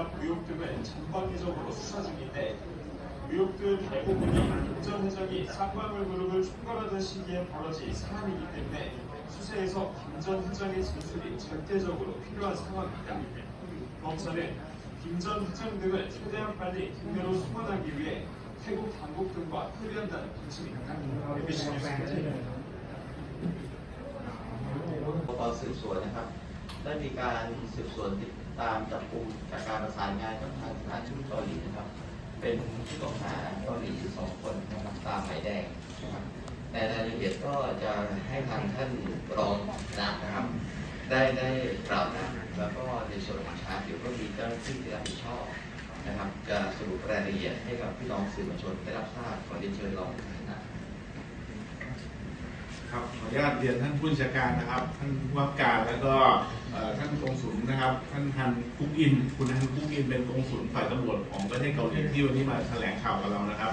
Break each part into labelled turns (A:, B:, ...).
A: 변호사비 부담 의혹 등을 전방위적으로 수사 중인데 의혹들 대부분이 김전 회장이 쌍방울 그룹을 총괄하던 시기에 벌어진 사안이기 때문에 수사에서 김전 회장의 진술이 절대적으로 필요한 상황입니다. 검찰은 김전 회장 등을 최대한 빨리 국내로 송환하기 위해 태국 당국 등과 협의한다는 방침입니다. MBC 뉴스입니다.
B: กองสืบสวนนะครับ ได้มีการสืบสวนติด ตามจับกลุ่มจากการประสานงานกับทางสถานทูตเกาหลีนะครับ เป็นผู้ต้องหาเกาหลีสองคนนะครับตามหมายแดงนะครับในรายละเอียดก็จะให้ทางท่านรองนะครับ ได้ได้กล่าวนะแล้วก็ในส่วนของชาร์จเดี๋ยวก็มีเจ้าหน้าที่ที่รับผิดชอบนะครับ จะสรุปรายละเอียดให้กับพี่น้องสื่อมวลชนได้รับทราบขอเรียนเชิญรองนะ
C: ครับขออนุญาตเรียนท่านผู้บัญชาการนะครับ ท่านผู้ว่าการแล้วก็เอ่อท่านกองสุลนะครับ ท่านฮันคุกอิน คุณฮันคุกอินเป็นกองสุลฝ่ายตำรวจของประเทศเกาหลีที่วันนี้มาแถลงข่าวกับเรานะครับ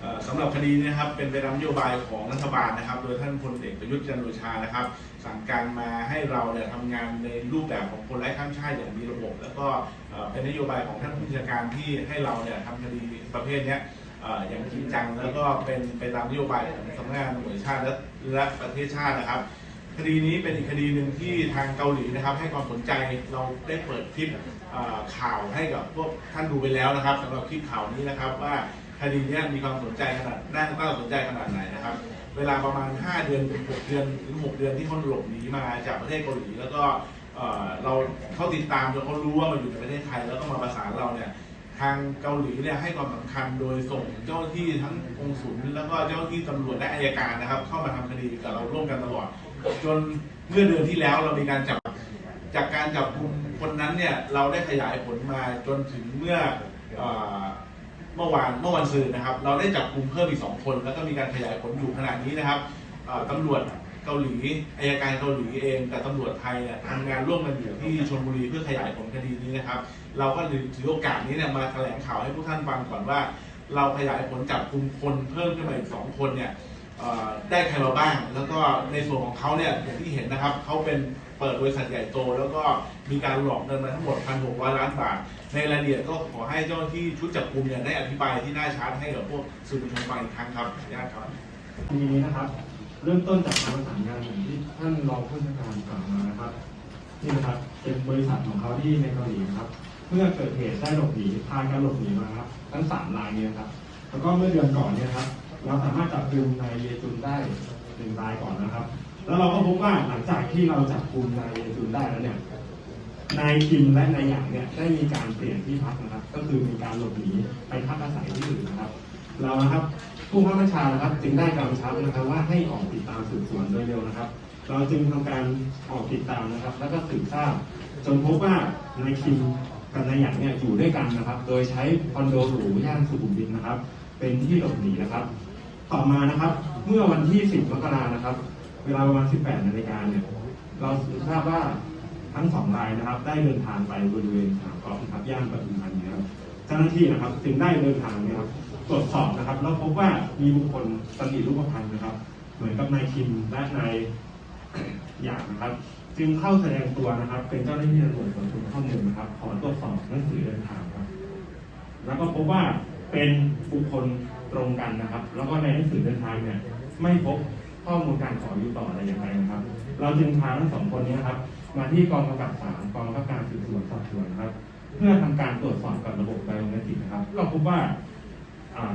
C: เอ่อสำหรับคดีนะครับเป็นไปตามนโยบายของรัฐบาลนะครับ โดยท่านพลเอกประยุทธ์จันทร์โอชานะครับ สั่งการมาให้เราเนี่ยทำงานในรูปแบบของคนไร้ข้ามชาติอย่างมีระบบ แล้วก็เอ่อเป็นนโยบายของท่านผู้บัญชาการที่ให้เราเนี่ยทำคดีประเภทเนี้ย อย่างจริงจังแล้วก็เป็นไปตามนโยบายของสำนักงานตำรวจชาติและและประเทศชาตินะครับ คดีนี้เป็นอีกคดีหนึ่งที่ทางเกาหลีนะครับ ให้ความสนใจเราได้เปิดคลิปข่าวให้กับพวกท่านดูไปแล้วนะครับสำหรับคลิปข่าวนี้นะครับว่าคดีนี้มีความสนใจขนาดน่าน่าสนใจขนาดไหนนะครับ เวลาประมาณ 5 เดือนถึง6เดือนถึง6เดือนที่เขาหลบหนีมาจากประเทศเกาหลีแล้วก็เอ่อเราเขาติดตามจนเขารู้ว่ามาอยู่ในประเทศไทยแล้วก็มาประสานเราเนี่ย ทางเกาหลีเนี่ยให้ความสำคัญโดยส่งเจ้าหน้าที่ทั้งองค์สุลแล้วก็เจ้าหน้าที่ตำรวจและอายการนะครับ เข้ามาทำคดีกับเราร่วมกันตลอด จนเมื่อเดือนที่แล้วเรามีการจับจากการจับกลุ่มคนนั้นเนี่ยเราได้ขยายผลมาจนถึงเมื่อเอ่อเมื่อวานเมื่อวันซืนนะครับ เราได้จับกลุ่มเพิ่มอีกสองคน แล้วก็มีการขยายผลอยู่ขณะนี้นะครับเอ่อตำรวจ เกาหลีอายการเกาหลีเองกับตำรวจไทยเนี่ยทำงานร่วมกันอยู่ที่ชลบุรีเพื่อขยายผลคดีนี้นะครับ เราก็ถือโอกาสนี้เนี่ยมาแถลงข่าวให้ผู้ท่านฟังก่อนว่า เราขยายผลจับกลุ่มคนเพิ่มขึ้นมาอีกสองคนเนี่ยได้ใครมาบ้าง แล้วก็ในส่วนของเขาเนี่ยอย่างที่เห็นนะครับเขาเป็นเปิดบริษัทใหญ่โต แล้วก็มีการหลอกเงินมาทั้งหมด 1,600 ล้านบาท ในรายละเอียดก็ขอให้เจ้าหน้าที่ชุดจับกลุ่มเนี่ยได้อธิบายที่หน้าชาร์ตให้กับพวกสื่อมวลชนฟังอีกครั้งครับขออนุญาตครับ
D: ทีนี้นะครับ เริ่มต้นจากการประสานงานอย่างที่ท่านรองผู้จัดการกล่าวมานะครับ นี่นะครับเป็นบริษัทของเขาที่ในเกาหลีนะครับ เมื่อเกิดเหตุได้หลบหนีพากันหลบหนีมาครับทั้งสามรายนี้นะครับ แล้วก็เมื่อเดือนก่อนเนี่ยครับ เราสามารถจับกลุ่มนายเยจุนได้หนึ่งรายก่อนนะครับ แล้วเราก็พบว่าหลังจากที่เราจับกลุ่มนายเยจุนได้แล้วเนี่ยนายคิมและนายหยางเนี่ยได้มีการเปลี่ยนที่พักนะครับ ก็คือมีการหลบหนีไปพักอาศัยที่อื่นนะครับ เรานะครับ ผู้บังคับบัญชานะครับ จึงได้กำชับนะครับว่าให้ออกติดตามสืบสวนโดยเร็วนะครับ เราจึงทำการออกติดตามนะครับ แล้วก็สืบทราบจนพบว่านายคิมกับนายหยางเนี่ยอยู่ด้วยกันนะครับ โดยใช้คอนโดหรูย่านสุขุมวิทนะครับ เป็นที่หลบหนีนะครับ ต่อมานะครับ เมื่อวันที่ 10มกรานะครับ เวลาประมาณ 18นาฬิกาเนี่ยเราทราบว่าทั้งสองรายนะครับ ได้เดินทางไปบริเวณสนามกอล์ฟนะครับย่านปทุมธานีนะครับเจ้าหน้าที่นะครับ จึงได้เดินทางนะครับ ตรวจสอบนะครับ แล้วพบว่ามีบุคคลสติทรูปพรรณนะครับ เหมือนกับนายคิมและนายหยางนะครับ จึงเข้าแสดงตัวนะครับ เป็นเจ้าหน้าที่ตำรวจตรวจคนข้อมูลนะครับ ขอตรวจสอบหนังสือเดินทางครับ แล้วก็พบว่าเป็นบุคคลตรงกันนะครับ แล้วก็ในหนังสือเดินทางเนี่ยไม่พบข้อมูลการขออยู่ต่ออะไรอย่างไรนะครับ เราจึงพาทั้งสองคนนี้นะครับ มาที่กองกำกับสามกองกำกับการสืบสวนสอบสวนนะครับ เพื่อทำการตรวจสอบกับระบบไบโอเมตริกนะครับ ก็พบว่า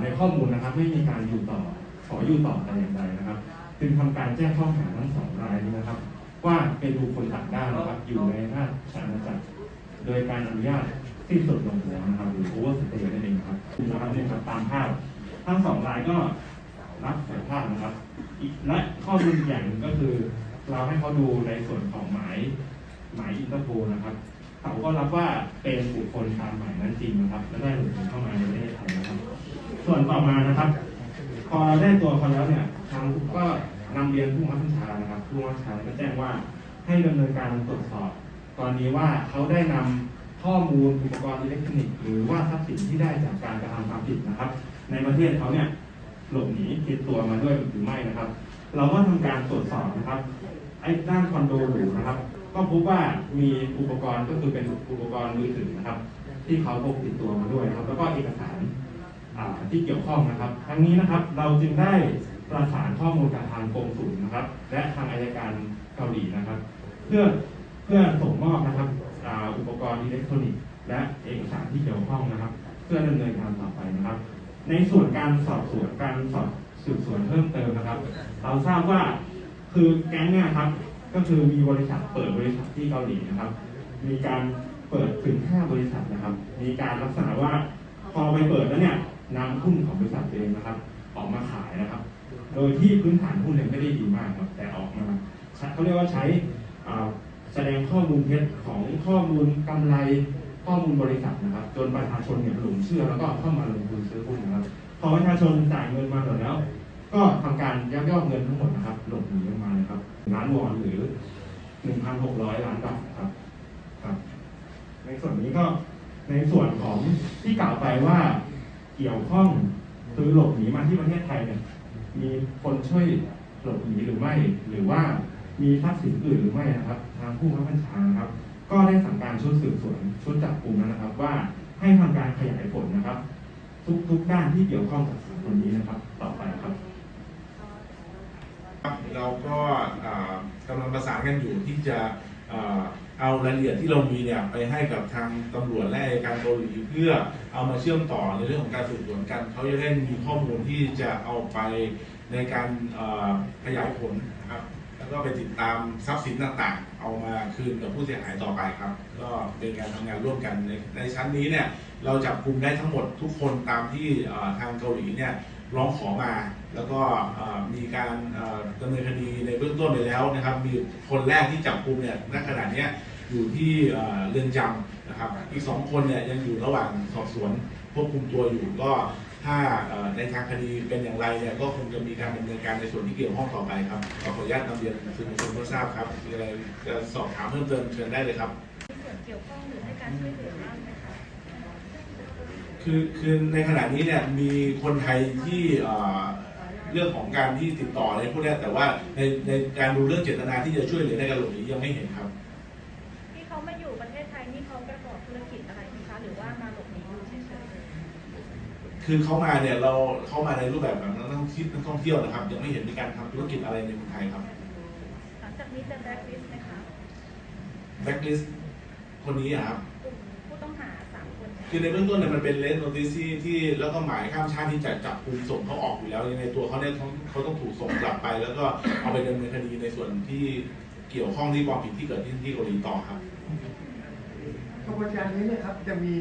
D: ในข้อมูลนะครับ ไม่มีการอยู่ต่อขออยู่ต่อแต่อย่างใดนะครับ จึงทำการแจ้งข้อหาทั้งสองรายนี้นะครับ ว่าเป็นบุคคลต่างด้าวนะครับอยู่ในราชอาณาจักรโดยการอนุญาตสิ้นสุดลงแล้วนะครับหรือ over stay นั่นเองครับนะครับเนี่ยครับตามภาพทั้งสองรายก็รับสารภาพนะครับและข้อมูลอย่างหนึ่งก็คือ เราให้เขาดูในส่วนของหมายหมายอินเตอร์โพนะครับเขาก็รับว่าเป็นบุคคลตามหมายนั้นจริงนะครับ และได้หลบหนีเข้ามาในประเทศไทย ส่วนต่อมานะครับ พอได้ตัวเขาแล้วเนี่ยทางก็นำเรียนผู้บังคับบัญชานะครับ ผู้บังคับบัญชาก็แจ้งว่าให้ดำเนินการตรวจสอบกรณีว่าเขาได้นำข้อมูลอุปกรณ์อิเล็กทรอนิกส์หรือว่าทรัพย์สินที่ได้จากการกระทำความผิดนะครับ ในประเทศเขาเนี่ยหลบหนีติดตัวมาด้วยหรือไม่นะครับ เราก็ทำการตรวจสอบนะครับไอ้ด้านคอนโดหรูนะครับ ก็พบว่ามีอุปกรณ์ก็คือเป็นอุปกรณ์มือถือนะครับ ที่เขาพกติดตัวมาด้วยครับ แล้วก็เอกสาร ที่เกี่ยวข้องนะครับ ทั้งนี้นะครับเราจึงได้ประสานข้อมูลกับทางกรมศุลนะครับ และทางอายการเกาหลีนะครับ เพื่อเพื่อส่งมอบนะครับอุปกรณ์อิเล็กทรอนิกส์และเอกสารที่เกี่ยวข้องนะครับ เพื่อดำเนินการต่อไปนะครับ ในส่วนการสอบสวนการสอบสืบสวนเพิ่มเติมนะครับ เราทราบว่าคือแก๊งเนี่ยครับก็คือมีบริษัทเปิดบริษัทที่เกาหลีนะครับ มีการเปิดถึง 5 บริษัทนะครับ มีการลักษณะว่าพอไปเปิดแล้วเนี่ย นำหุ้นของบริษัทเองนะครับ ออกมาขายนะครับ โดยที่พื้นฐานหุ้นเนี่ยไม่ได้ดีมากครับแต่ออกมาเขาเรียกว่าใช้แสดงข้อมูลเท็จของข้อมูลกำไรข้อมูลบริษัทนะครับ จนประชาชนเนี่ยหลงเชื่อแล้วก็เข้ามาลงทุนซื้อหุ้นนะครับ พอประชาชนจ่ายเงินมาหมดแล้ว ก็ทำการยักยอกเงินทั้งหมดนะครับหลบหนีออกมานะครับล้านวอนหรือ 1,600 ล้านบาทครับครับ ในส่วนนี้ก็ในส่วนของที่กล่าวไปว่า เกี่ยวข้องคือหลบหนีมาที่ประเทศไทยเนี่ยมีคนช่วยหลบหนีหรือไม่ หรือว่ามีทรัพย์สินอื่นหรือไม่นะครับ ทางผู้บังคับบัญชานะครับ ก็ได้สั่งการชุดสืบสวนชุดจับกลุ่มนั้นนะครับ ว่าให้ทำการขยายผลนะครับ ทุกทุกด้านที่เกี่ยวข้องกับคนนี้นะครับ ต่อไปครับ
C: เราก็อ่ากำลังประสานกันอยู่ที่จะ เอารายละเอียดที่เรามีเนี่ยไปให้กับทางตำรวจและอัยการเกาหลีเพื่อเอามาเชื่อมต่อในเรื่องของการสืบสวนกันเขาจะได้มีข้อมูลที่จะเอาไปในการขยายผลครับแล้วก็ไปติดตามทรัพย์สินต่างๆ เอามาคืนกับผู้เสียหายต่อไปครับ ก็เป็นการทำงานร่วมกันในในชั้นนี้เนี่ยเราจับกลุ่มได้ทั้งหมดทุกคนตามที่ทางเกาหลีเนี่ยร้องขอมา แล้วก็เอ่อมีการเอ่อดำเนินคดีในเบื้องต้นไปแล้วนะครับ มีคนแรกที่จับกุมเนี่ยณขณะเนี้ยอยู่ที่เอ่อเรือนจำนะครับ อีกสองคนเนี่ยยังอยู่ระหว่างสอบสวนควบคุมตัวอยู่ก็ถ้าเอ่อในทางคดีเป็นอย่างไรเนี่ยก็คงจะมีการดำเนินการในส่วนที่เกี่ยวข้องต่อไปครับขอขออนุญาตนำเรียนสื่อมวลชนเพื่อทราบครับมีอะไรจะสอบถามเพิ่มเติมเชิญได้เลยครับ
E: มีส่วนเกี่ยวข้องหรือให้การช่วยเหลือบ้างไหมคะ
C: คือคือในขณะนี้เนี่ยมีคนไทยที่ เอ่อเรื่องของการที่ติดต่ออะไรพวกเนี้ยแต่ว่าในในการดูเรื่องเจตนาที่จะช่วยเหลือในการหลบหนียังไม่เห็นครับ
E: ที่เขามาอยู่ประเทศไทยนี่เขาประกอบธุรกิจอะไรไหมคะหรือว่ามาหลบหนีอยู่เฉย
C: คือเขามาเนี่ยเราเขามาในรูปแบบแบบนักท่องเที่ยวนักท่องเที่ยวนะครับ ยังไม่เห็นมีการทำธุรกิจอะไรในเมืองไทยครับ
E: ๆหลังจากนี้จะแบล็คลิสต์ไหมคะ
C: แบ็กลิสคนนี้อะครับ
E: กลุ่ม คื
C: อในเบื้องต้นเนี่ยมันเป็นเลนโนติซี่ที่แล้วก็หมายข้ามชาติที่จะจับกุมส่งเขาออกอยู่แล้วในตัวเขาเนี่ยเขาเขาต้องถูกส่งกลับไป แล้วก็เอาไปดำเนินคดีในส่วนที่เกี่ยวข้องที่ความผิดที่เกิดที่ที่เกาหลีต่อครับ
F: กระบวนการนี้เนี่ยครับจะมี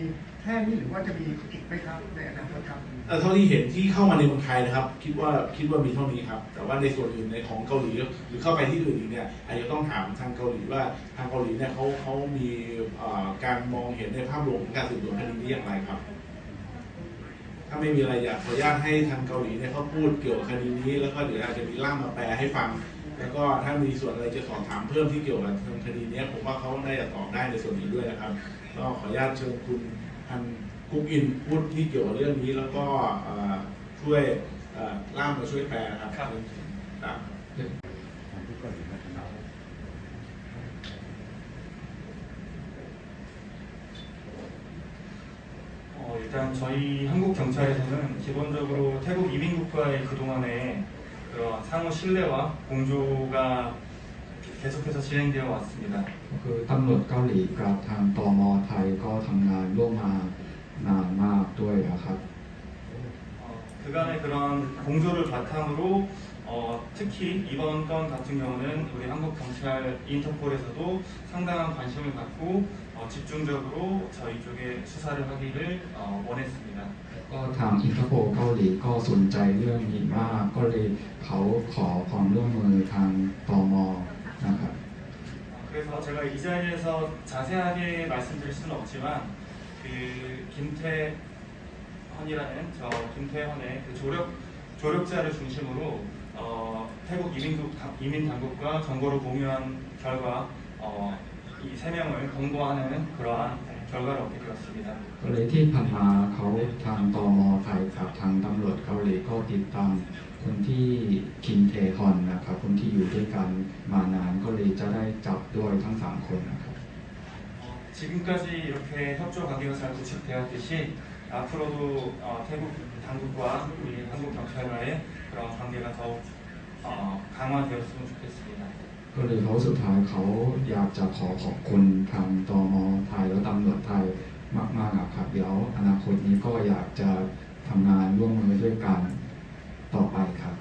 F: แค่นี้หรือว่าจะมีอีกไหมครับในอนาคตครับ
C: เอ่อเท่าที่เห็นที่เข้ามาในเมืองไทยนะครับ คิดว่าคิดว่ามีเท่านี้ครับ แต่ว่าในส่วนอื่นในของเกาหลีหรือเข้าไปที่อื่นอีกเนี่ยอาจจะต้องถามทางเกาหลีว่าทางเกาหลีเนี่ยเขาเขามีเอ่อการมองเห็นในภาพรวมของการสืบสวนคดีนี้อย่างไรครับ ถ้าไม่มีอะไรอยากขออนุญาตให้ทางเกาหลีเนี่ยเขาพูดเกี่ยวกับคดีนี้ แล้วก็เดี๋ยวอาจจะมีร่ามมาแปลให้ฟัง แล้วก็ถ้ามีส่วนอะไรจะสอบถามเพิ่มที่เกี่ยวกับทางคดีเนี้ยผมว่าเขาได้จะตอบได้ในส่วนนี้ด้วยนะครับ ก็ขออนุญาตเชิญคุณ พันกุ๊กอินพูดที่เกี่ยวกับเรื่องนี้ แล้วก็เอ่อช่วยเอ่อล่ามมาช่วยแปลนะครับครับครับ
G: 어, 일단 저희 한국 경찰에서는 기본적으로 태국 이민국가의 그동안의 그런 상호 신뢰와 공조가 계속해서 진행되어 왔습니다.
H: คือตำรวจเกาหลีกับทางตมไทยก็ทำงานร่วมมานานมากด้วยนะครับ
G: 어, 그간의 그런 공조를 바탕으로 어, 특히 이번 건 같은 경우는 우리 한국 경찰 인터폴에서도 상당한 관심을 갖고 어, 집중적으로 저희 쪽에 수사를 하기를 어, 원했습니다.
H: ก็ทางอินเตอร์โปเกาหลีก็สนใจเรื่องนี้มากก็เลยเขาขอความร่วมมือทางตมนะครับ
G: 어, 그래서 제가 이 자리에서 자세하게 말씀드릴 수는 없지만 그 김태헌이라는 저 김태헌의 그 조력 조력자를 중심으로 어, 태국 이민국 당- 이민 당국과 정보를 공유한 결과 어, 이 세 명을 검거하는 그러한 결과를 얻게 되었습니다.
H: ก็เลยที่ผ่านมาเขาทางตมไทยกับทางตำรวจเกาหลีก็ติดตามค คนที่คิมเทฮอนนะครับ คนที่อยู่ด้วยกันมานานก็เลยจะได้จับด้วยทั้งสามคนนะครับ
G: 어, 지금까지 이렇게 협조 관계가 잘 구축되었듯이 앞으로도 어, 태국 당국과 우리 한국 경찰과의 그런 관계가 더욱 어, 강화되었으면 좋겠습니다.
H: ก็เลยเขาสุดท้ายเขาอยากจะขอขอบคุณทางตมไทยและตำรวจไทยมากๆอะครับเดี๋ยวอนาคตนี้ก็อยากจะทำงานร่วมมือด้วยกันต่อไปครับ